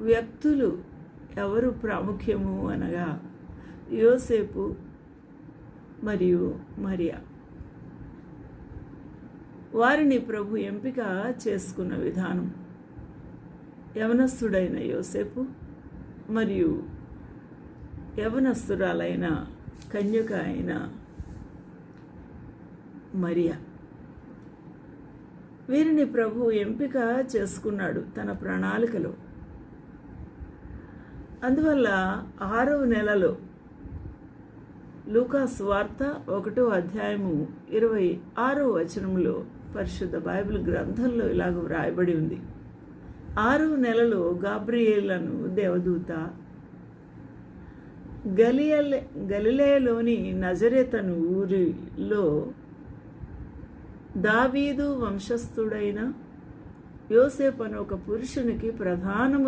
వ్యక్తులు ఎవరు ప్రాముఖ్యము అనగా యోసేపు మరియు మరియా. వారిని ప్రభు ఎంపిక చేసుకున్న విధానం. యవనస్తుడైన యోసేపు మరియు యవనస్తురాలైన కన్యక అయిన మరియా. వీరిని ప్రభు ఎంపిక చేసుకున్నాడు తన ప్రణాళికలో. అందువల్ల ఆరవ నెలలో లూకాస్ వార్త ఒకటో అధ్యాయము ఇరవై ఆరో వచనంలో పరిశుద్ధ బైబిల్ గ్రంథంలో ఇలాగ వ్రాయబడి ఉంది. ఆరో నెలలో గాబ్రియేలను దేవదూత గలియల్ గలిలేలోని నజరేతను ఊరిలో దావీదు వంశస్థుడైన యోసేపు ఒక పురుషునికి ప్రధానము